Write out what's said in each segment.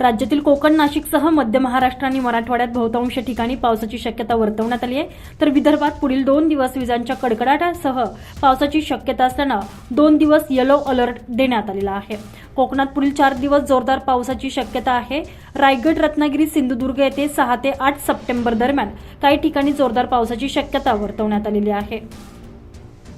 राज्यातील कोकण नाशिकसह मध्य महाराष्ट्र आणि मराठवाड्यात बहुतांश ठिकाणी पावसाची शक्यता वर्तवण्यात आली आहे. तर विदर्भात पुढील दोन दिवस विजांच्या कडकडाटासह पावसाची शक्यता असल्यानं दोन दिवस येलो अलर्ट देण्यात आलेला आहे. कोकणात पुढील चार दिवस जोरदार पावसाची शक्यता आहे. रायगड रत्नागिरी सिंधुदुर्ग येथे सहा ते आठ सप्टेंबर दरम्यान काही ठिकाणी जोरदार पावसाची शक्यता वर्तवण्यात आलेली आहे.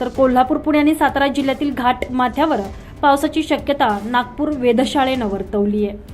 तर कोल्हापूर पुणे आणि सातारा जिल्ह्यातील घाट माथ्यावर पावसाची शक्यता नागपूर वेधशाळेनं वर्तवली आहे.